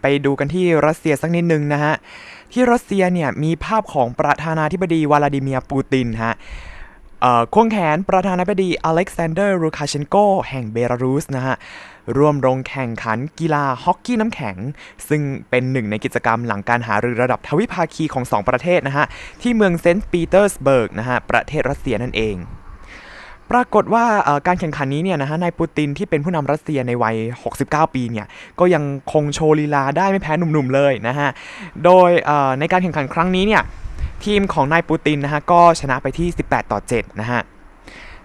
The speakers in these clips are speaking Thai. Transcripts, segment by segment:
ไปดูกันที่รัสเซียสักนิดนึงนะฮะ ที่รัสเซียเนี่ยมีภาพของประธานาธิบดีวลาดิเมียร์ปูตินฮะควงแขนประธานาธิบดีอเล็กซานเดอร์ลูคาเชนโกแห่งเบลารุสนะฮะ ร่วมลงแข่งขันกีฬาฮอกกี้น้ำแข็ง ซึ่งเป็นหนึ่งในกิจกรรมหลังการหารือระดับทวิภาคีของสองประเทศนะฮะ ที่เมืองเซนต์ปีเตอร์สเบิร์กนะฮะ ประเทศรัสเซียนั่นเอง ปรากฏว่าการแข่งขันนี้เนี่ยนะฮะนายปูตินที่เป็นผู้นำรัสเซียในวัย 69 ปีเนี่ยก็ยังคงโชว์ลีลาได้ไม่แพ้หนุ่มๆเลยนะฮะโดยในการแข่งขันครั้งนี้เนี่ยทีมของนายปูตินนะฮะก็ชนะไปที่ 18 ต่อ 7 นะฮะ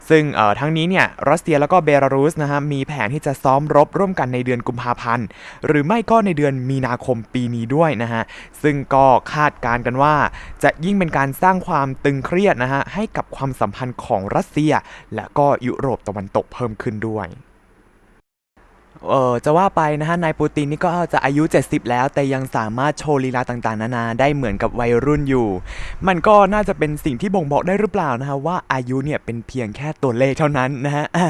ซึ่งทั้งนี้เนี่ยรัสเซียแล้วก็เบลารุสนะฮะมีแผนที่จะซ้อมรบร่วมกันในเดือนกุมภาพันธ์ หรือไม่ก็ในเดือนมีนาคมปีนี้ด้วยนะฮะซึ่งก็คาดการณ์กันว่า จะยิ่งเป็นการสร้างความตึงเครียดนะฮะให้กับความสัมพันธ์ของรัสเซีย และก็ยุโรปตะวันตกเพิ่มขึ้นด้วย เออจะว่าไปนะฮะนายปูตินนี่ก็จะอายุ 70 แล้ว แต่ยังสามารถโชว์ลีลาต่างๆ นานาได้เหมือนกับวัยรุ่นอยู่ มันก็น่าจะเป็นสิ่งที่บ่งบอกได้หรือเปล่านะฮะว่าอายุเนี่ยเป็นเพียงแค่ตัวเลขเท่านั้นนะฮะอะ